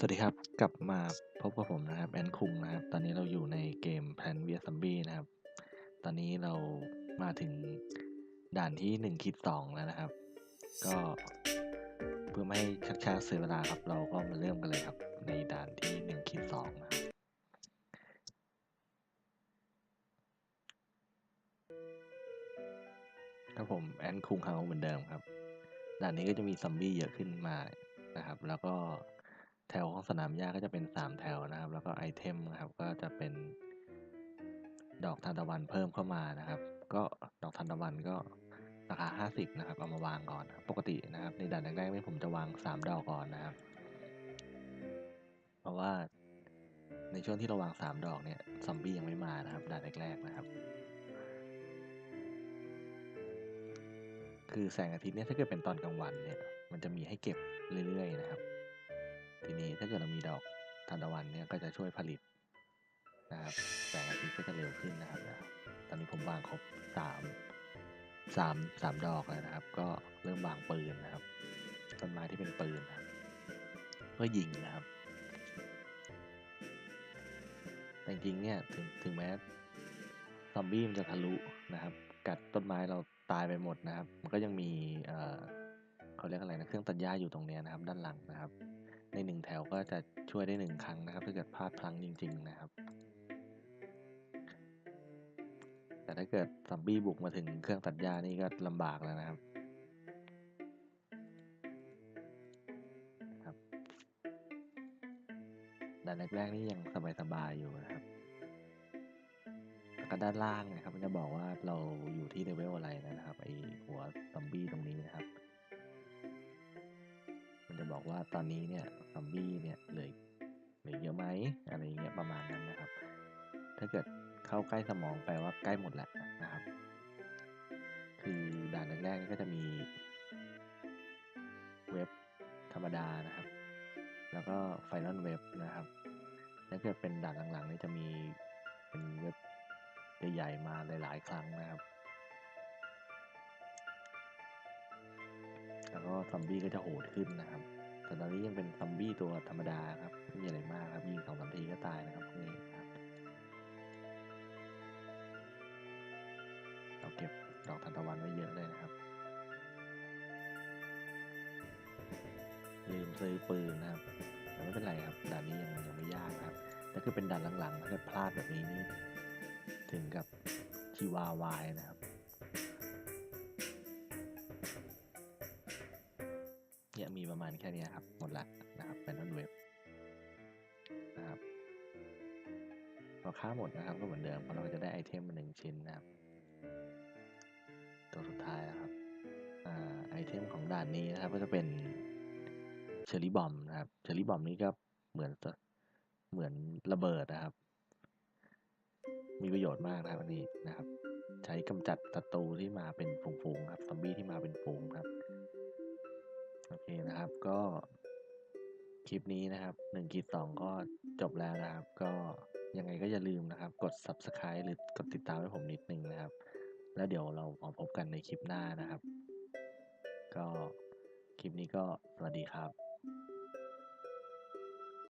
สวัสดีครับ กลับมาพบกับผมนะครับแอนคุงนะครับ ตอนนี้เราอยู่ในเกม Plan vs Zombie นะครับ ตอนนี้เรามาถึงด่านที่หนึ่งคิดสองแล้วนะครับ ก็เพื่อไม่ให้ชักช้าเสียเวลาครับ เราก็มาเริ่มกันเลยครับ ในด่านที่หนึ่งคิดสองนะครับครับผมแอนคุงเฮาเหมือนเดิมครับ ด่านนี้ก็จะมีซอมบี้เยอะขึ้นมานะครับ แล้วก็ แถวของสนามหญ้าก็จะเป็นสามแถวนะครับ แล้วก็ไอเทมนะครับก็จะเป็นดอกทานตะวันเพิ่มเข้ามานะครับ ก็ดอกทานตะวันก็ราคาห้าสิบนะครับ เอามาวางก่อนครับปกตินะครับ ในด่านแรกๆนี่ผมจะวางสามดอกก่อนนะครับ เพราะว่าในช่วงที่เราวางสามดอกเนี่ยซอมบี้ยังไม่มานะครับ ด่านแรกๆนะครับ คือแสงอาทิตย์เนี่ยถ้าเกิดเป็นตอนกลางวันเนี่ย มันจะมีให้เก็บเรื่อยๆนะครับ นี้ถ้าเกิดเรามีดอกทานตะวันเนี่ยก็จะช่วยผลิตนะครับแสงอาทิตย์ก็จะเร็วขึ้นนะครับนะตอนนี้ผมวางครบสามสามสามดอกแล้วนะครับ ก็เริ่มวางปืนนะครับ ต้นไม้ที่เป็นปืนนะครับเพื่อยิงนะครับ แต่จริงเนี่ยถึงถึงแม้ซอมบี้มันจะทะลุนะครับ กัดต้นไม้เราตายไปหมดนะครับ มันก็ยังมี เอ่อเขาเรียกอะไรนะ เครื่องตัดหญ้าอยู่ตรงนี้นะครับ ด้านหลังนะครับ ในหนึ่งแถวก็จะช่วยได้หนึ่งครั้งนะครับ ถ้าเกิดพลาดพลั้งจริง ๆ นะครับ แต่ถ้าเกิดซอมบี้บุกมาถึงเครื่องตัดหญ้านี่ก็ลำบากแล้วนะครับครับด้านแรกๆนี่ยังสบายๆอยู่นะครับแล้วก็ด้านล่างนะครับมันจะบอกว่าเราอยู่ที่เลเวลอะไรนะครับไอหัวซอมบี้ตรงนี้นะครับ จะบอกว่าตอนนี้เนี่ยซอมบี้เนี่ยเหลือเหลือเยอะไหมอะไรเงี้ยประมาณนั้นนะครับ ถ้าเกิดเข้าใกล้สมองแปลว่าใกล้หมดแล้วนะครับ คือด่านแรกๆนี่ก็จะมีเว็บธรรมดานะครับ แล้วก็ไฟนอลเว็บนะครับถ้าเกิดเป็นด่านหลังๆนี่จะมีเป็นเว็บใหญ่ๆมาหลาย ๆ ครั้งนะครับ แล้วก็ซอมบี้ก็จะโหดขึ้นนะครับ แต่ตอนนี้ยังเป็นซอมบี้ตัวธรรมดาครับไม่มีอะไรมากครับยิงสองสามทีก็ตายนะครับพวกนี้ครับเราเก็บดอกทานตะวันไว้เยอะเลยนะครับ ลืมซื้อปืนนะครับแต่ไม่เป็นไรครับด่านนี้ยังยังไม่ยากครับแต่คือเป็นด่านหลังๆถ้าเกิดพลาดแบบนี้นี่ถึงกับชีวาวายนะครับ เนี่ยมีประมาณแค่นี้ครับ หมดละนะครับเป็นนั่นเว็บนะครับพอค่าหมดนะครับก็เหมือนเดิมเราจะได้ไอเทมมาหนึ่งชิ้นนะครับ ตัวสุดท้ายนะครับอ่าไอเทมของด่านนี้นะครับ ก็จะเป็นเชอร์รี่บอมนะครับเชอร์รี่บอมนี้ก็เหมือนเหมือนระเบิดนะครับ มีประโยชน์มากนะครับอันนี้นะครับ ใช้กำจัดศัตรูที่มาเป็นฝูงๆครับซอมบี้ โอเคนะครับก็คลิปนี้นะครับหนึ่งกีดสองก็จบแล้วนะครับ ก็ยังไงก็อย่าลืมนะครับ กด subscribe หรือกดติดตามให้ผมนิดนึงนะครับ แล้วเดี๋ยวเรามาพบกันในคลิปหน้านะครับ ก็คลิปนี้ก็สวัสดีครับ